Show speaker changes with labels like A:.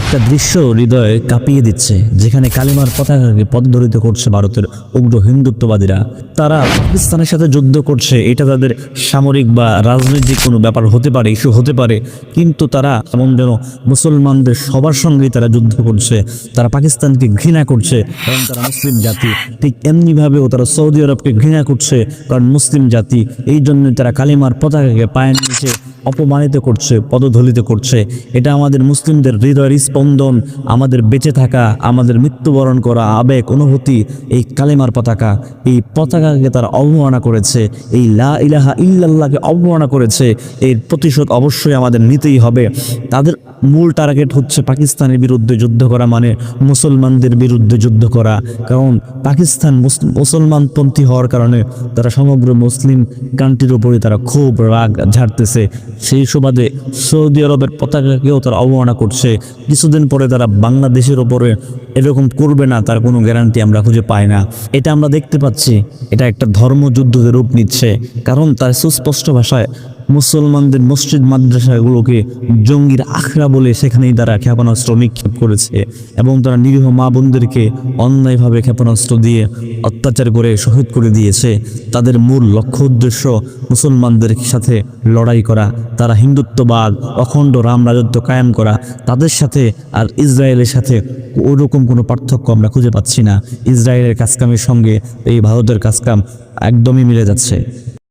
A: একটা দৃশ্য হৃদয়ে কাঁপিয়ে দিচ্ছে, যেখানে কালিমার পতাকাকে পদধরিত করছে ভারতের উগ্র হিন্দুত্ববাদীরা। তারা পাকিস্তানের সাথে যুদ্ধ করছে, এটা তাদের সামরিক বা রাজনৈতিক কোনো ব্যাপার হতে পারে, ইস্যু হতে পারে, কিন্তু তারা এমন যেন মুসলমানদের সবার সঙ্গেই তারা যুদ্ধ করছে, তারা পাকিস্তানকে ঘৃণা করছে, কারণ তারা মুসলিম জাতি। ঠিক এমনিভাবেও তারা সৌদি আরবকে ঘৃণা করছে, কারণ মুসলিম জাতি। এই জন্য তারা কালিমার পতাকাকে পায়ের নিচে অপমানিত করছে পদধলিত করছে। এটা আমাদের মুসলিমদের হৃদয়ের স্পন্দন, আমাদের বেঁচে থাকা, আমাদের মৃত্যুবরণ করা, আবেগ, অনুভূতি, এই কালেমার পতাকা, এই পতাকাকে তারা অবমাননা করেছে, এই লা ইলাহা ইল্লাল্লাহকে অবমাননা করেছে, এর প্রতিশোধ অবশ্যই আমাদের নিতেই হবে। তাদের মূল টার্গেট হচ্ছে পাকিস্তানের বিরুদ্ধে যুদ্ধ করা মানে মুসলমানদের বিরুদ্ধে যুদ্ধ করা। কারণ পাকিস্তান মুস- মুসলমানপন্থী হওয়ার কারণে তারা সমগ্র মুসলিম কান্ট্রির উপরে তারা খুব রাগ ঝাড়তেছে। সেই সুবাদে সৌদি আরবের পতাকাকেও তারা অবমাননা করছে। কিছুদিন পরে তারা বাংলাদেশের ওপরে এরকম করবে না, তার কোনো গ্যারান্টি আমরা খুঁজে পাই না। এটা আমরা দেখতে পাচ্ছি। এটা একটা ধর্মযুদ্ধের রূপ নিচ্ছে। কারণ তার সুস্পষ্ট ভাষায় মুসলমানদের মসজিদ মাদ্রাসাগুলোকে জঙ্গির আখড়া বলে সেখানেই তারা ক্ষেপণাস্ত্র নিক্ষেপ করেছে এবং তারা নিরীহ মা বোনদেরকে অন্যায়ভাবে ক্ষেপণাস্ত্র দিয়ে অত্যাচার করে শহীদ করে দিয়েছে। তাদের মূল লক্ষ্য উদ্দেশ্য মুসলমানদের সাথে লড়াই করা, তারা হিন্দুত্ববাদ, অখণ্ড রাম রাজত্ব কায়েম করা, তাদের সাথে আর ইসরায়েলের সাথে ওরকম কোনো পার্থক্য আমরা খুঁজে পাচ্ছি না। ইসরায়েলের কাজকামের সঙ্গে এই ভারতের কাজকাম একদমই মিলে যাচ্ছে।